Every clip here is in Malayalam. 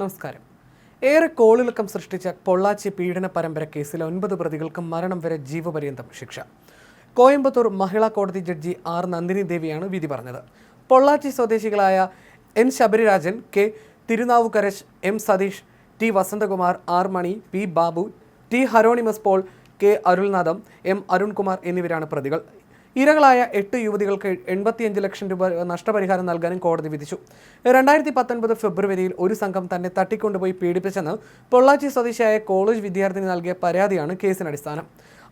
നമസ്കാരം. ഏറെ കോളിളക്കം സൃഷ്ടിച്ച പൊള്ളാച്ചി പീഡന പരമ്പര കേസിൽ ഒൻപത് പ്രതികൾക്കും മരണം വരെ ജീവപര്യന്തം ശിക്ഷ. കോയമ്പത്തൂർ മഹിളാ കോടതി ജഡ്ജി ആർ നന്ദിനി ദേവിയാണ് വിധി പറഞ്ഞത്. പൊള്ളാച്ചി സ്വദേശികളായ N Sabarirajan K Thirunavukkarasu M Sathish T Vasanthakumar R Mani P Babu T Hieronymus Paul K Arulanandam M Arunkumar എന്നിവരാണ് പ്രതികൾ. ഇരകളായ എട്ട് യുവതികൾക്ക് എൺപത്തിയഞ്ച് ലക്ഷം രൂപ നഷ്ടപരിഹാരം നൽകാനും കോടതി വിധിച്ചു. രണ്ടായിരത്തി പത്തൊൻപത് ഫെബ്രുവരിയിൽ ഒരു സംഘം തന്നെ തട്ടിക്കൊണ്ടുപോയി പീഡിപ്പിച്ചെന്ന് പൊള്ളാച്ചി സ്വദേശിയായ കോളേജ് വിദ്യാർത്ഥിനി നൽകിയ പരാതിയാണ് കേസിന് അടിസ്ഥാനം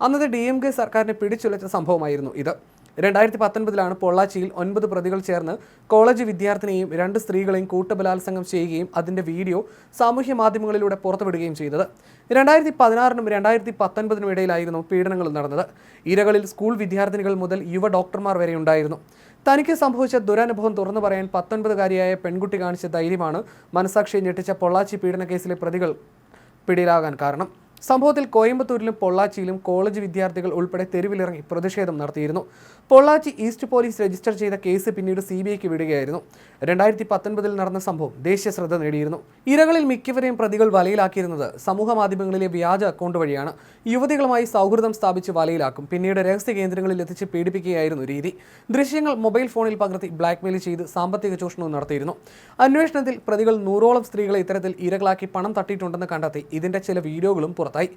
അന്നത്തെ ഡി എം കെ സർക്കാരിനെ പിടിച്ചുലച്ച സംഭവമായിരുന്നു ഇത്. രണ്ടായിരത്തി പത്തൊൻപതിലാണ് പൊള്ളാച്ചിയിൽ ഒൻപത് പ്രതികൾ ചേർന്ന് കോളേജ് വിദ്യാർത്ഥിനിയെയും രണ്ട് സ്ത്രീകളെയും കൂട്ടബലാത്സംഗം ചെയ്യുകയും അതിന്റെ വീഡിയോ സാമൂഹ്യ മാധ്യമങ്ങളിലൂടെ പുറത്തുവിടുകയും ചെയ്തത്. രണ്ടായിരത്തി പതിനാറിനും രണ്ടായിരത്തി പത്തൊൻപതിനും ഇടയിലായിരുന്നു പീഡനങ്ങൾ നടന്നത്. ഇരകളിൽ സ്കൂൾ വിദ്യാർത്ഥിനികൾ മുതൽ യുവ ഡോക്ടർമാർ വരെ ഉണ്ടായിരുന്നു. തനിക്ക് സംഭവിച്ച ദുരനുഭവം തുറന്നു പറയാൻ പത്തൊൻപതുകാരിയായ പെൺകുട്ടി കാണിച്ച ധൈര്യമാണ് മനസാക്ഷിയെ ഞെട്ടിച്ച പൊള്ളാച്ചി പീഡന കേസിലെ പ്രതികൾ പിടിയിലാകാൻ കാരണം. സംഭവത്തിൽ കോയമ്പത്തൂരിലും പൊള്ളാച്ചിയിലും കോളേജ് വിദ്യാർത്ഥികൾ ഉൾപ്പെടെ തെരുവിലിറങ്ങി പ്രതിഷേധം നടത്തിയിരുന്നു. പൊള്ളാച്ചി ഈസ്റ്റ് പോലീസ് രജിസ്റ്റർ ചെയ്ത കേസ് പിന്നീട് സി ബി ഐക്ക് വിടുകയായിരുന്നു. രണ്ടായിരത്തി പത്തൊൻപതിൽ നടന്ന സംഭവം ദേശീയ ശ്രദ്ധ നേടിയിരുന്നു. ഇരകളിൽ മിക്കവരെയും പ്രതികൾ വലയിലാക്കിയിരുന്നത് സമൂഹ മാധ്യമങ്ങളിലെ വ്യാജ അക്കൗണ്ട് വഴിയാണ്. യുവതികളുമായി സൗഹൃദം സ്ഥാപിച്ച് വലയിലാക്കും. പിന്നീട് രഹസ്യ കേന്ദ്രങ്ങളിൽ എത്തിച്ച് പീഡിപ്പിക്കുകയായിരുന്നു രീതി. ദൃശ്യങ്ങൾ മൊബൈൽ ഫോണിൽ പകർത്തി ബ്ലാക്ക്മെയിൽ ചെയ്ത് സാമ്പത്തിക ചൂഷണവും നടത്തിയിരുന്നു. അന്വേഷണത്തിൽ പ്രതികൾ നൂറോളം സ്ത്രീകളെ ഇത്തരത്തിൽ ഇരകളാക്കി പണം തട്ടിയിട്ടുണ്ടെന്ന് കണ്ടെത്തി. ഇതിന്റെ ചില വീഡിയോകളും പുറത്തായി.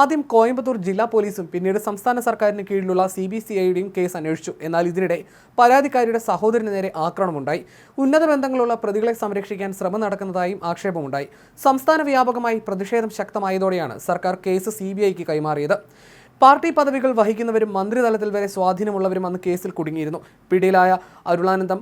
ആദ്യം കോയമ്പത്തൂർ ജില്ലാ പോലീസും പിന്നീട് സംസ്ഥാന സർക്കാരിന് കീഴിലുള്ള സി ബി സി ഐയുടെയും കേസ് അന്വേഷിച്ചു. എന്നാൽ ഇതിനിടെ പരാതിക്കാരിയുടെ സഹോദരന് നേരെ ആക്രമണമുണ്ടായി. ഉന്നത ബന്ധങ്ങളുള്ള പ്രതികളെ സംരക്ഷിക്കാൻ ശ്രമം നടക്കുന്നതായും ആക്ഷേപമുണ്ടായി സംസ്ഥാന വ്യാപകമായി പ്രതിഷേധം ശക്തമായതോടെയാണ് സർക്കാർ കേസ് സി ബി ഐക്ക് കൈമാറിയത്. പാർട്ടി പദവികൾ വഹിക്കുന്നവരും മന്ത്രിതലത്തിൽ വരെ സ്വാധീനമുള്ളവരും അന്ന് കേസിൽ കുടുങ്ങിയിരുന്നു. പിടിയിലായ Arulanandam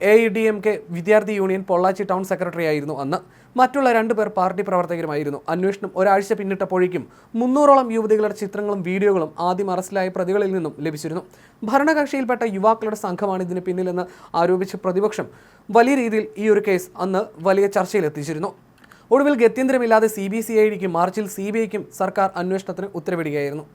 A I D M K വിദ്യാർത്ഥി യൂണിയൻ പൊള്ളാച്ചി ടൗൺ സെക്രട്ടറി ആയിരുന്നു അന്ന്. മറ്റുള്ള രണ്ടു പേർ പാർട്ടി പ്രവർത്തകരുമായിരുന്നു. അന്വേഷണം ഒരാഴ്ച പിന്നിട്ടപ്പോഴേക്കും മുന്നൂറോളം യുവതികളുടെ ചിത്രങ്ങളും വീഡിയോകളും ആദ്യം അറസ്റ്റിലായ പ്രതികളിൽ നിന്നും ലഭിച്ചിരുന്നു. ഭരണകക്ഷിയിൽപ്പെട്ട യുവാക്കളുടെ സംഘമാണ് ഇതിന് പിന്നിലെന്ന് ആരോപിച്ച പ്രതിപക്ഷം വലിയ രീതിയിൽ ഈ ഒരു കേസ് അന്ന് വലിയ ചർച്ചയിലെത്തിച്ചിരുന്നു. ഒടുവിൽ ഗത്യന്തരമില്ലാതെ സി ബി സി ഐ ഡിക്കും മാർച്ചിൽ സി ബി ഐക്കും സർക്കാർ അന്വേഷണത്തിന് ഉത്തരവിടുകയായിരുന്നു.